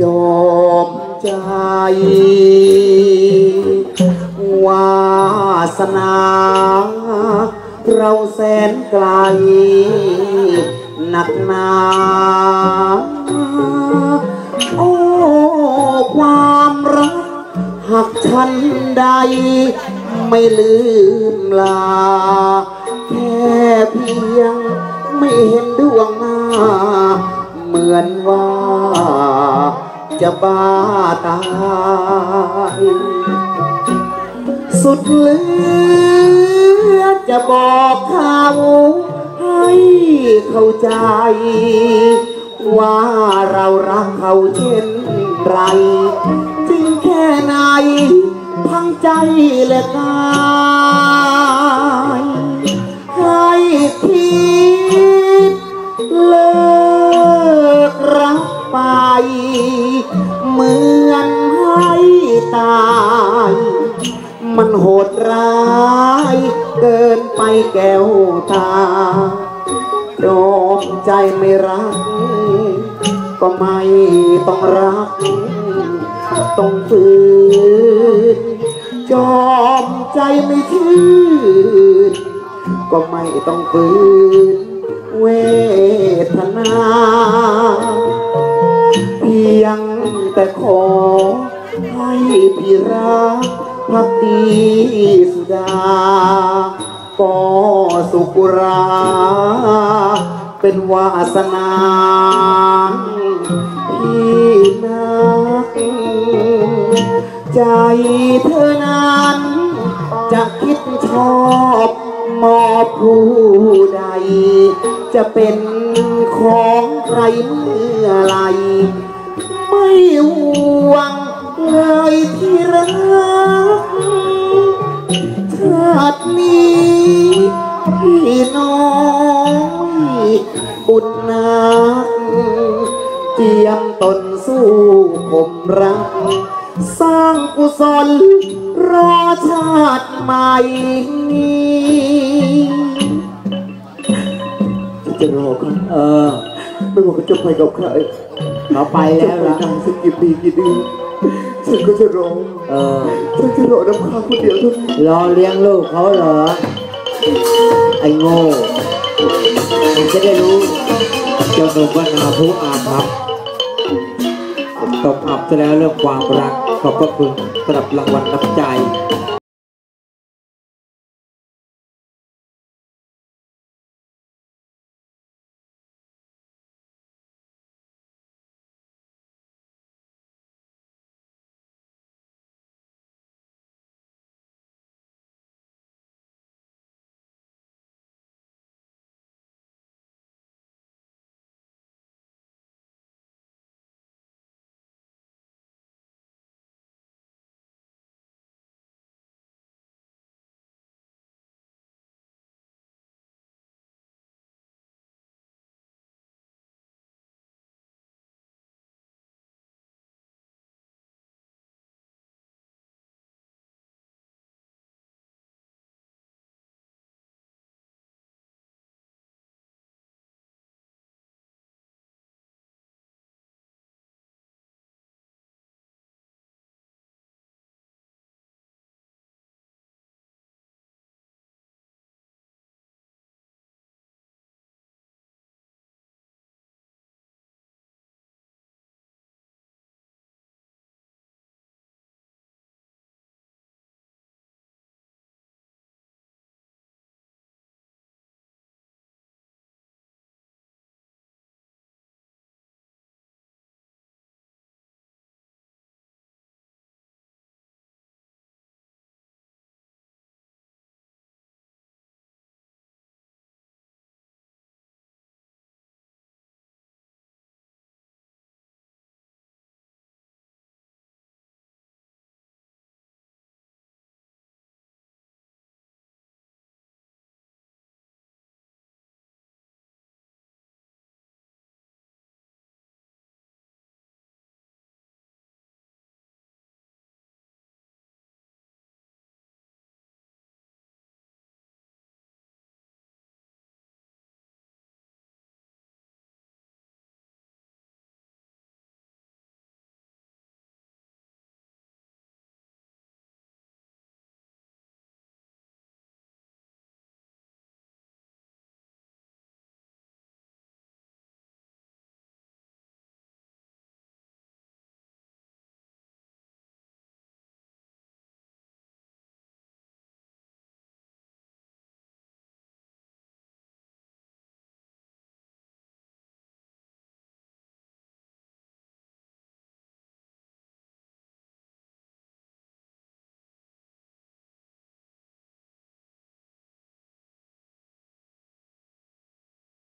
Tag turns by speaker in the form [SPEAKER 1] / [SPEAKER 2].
[SPEAKER 1] จมใจวาสนา เราแสนไกล หนักหนาโอ้ความรักหากฉันใด ไม่ลืมลา แค่เพียง ไม่เห็นดวงหน้า เหมือนว่า จะบ้าตาย สุดเลือจะบอกเขาให้เข้าใจ ว่าเรารักเขาเช่นไร จริงแค่ไหนทั้งใจและกาย มันโหดร้าย เกินไปแก้วตาโดนใจไม่รัก ก็ไม่ต้องรัก ต้องฝืนจอมใจไม่ชื่นก็ไม่ต้องฝืนเวทนาเพียงแต่ขอให้พี่รัก พักดีสุดา ก็สุขรา เป็นวาสนาพี่นักใจเธอนั้น จะคิดชอบมอบผู้ใด จะเป็นของใครเมื่อไร ไม่ห่วงเลยที่รัก นี้พี่น้อยบุญนักเจียมตนสู้ผมรัก สร้างกุศลรอชาติใหม่จะรอกัน
[SPEAKER 2] เออ
[SPEAKER 1] ไม่ว่าเขาจะไปกับใคร
[SPEAKER 2] เขาไป
[SPEAKER 1] จะ
[SPEAKER 2] แล้ว
[SPEAKER 1] ไป
[SPEAKER 2] ล่ะ
[SPEAKER 1] นานสักกี่ปีกี่เดือน ฉันก็จะรอ
[SPEAKER 2] เออ
[SPEAKER 1] ฉันจะรอน้ำค้างคนเดียวเท่านั้น
[SPEAKER 2] รอเลี้ยงลูกเขาเหรอ ไอ้โง่มึงจะได้รู้ เจ้าหนุ่มว่านาผู้อาภัพตกอับซะแล้วเรื่องความรัก ขอบพระคุณสำหรับรางวัลน้ำใจ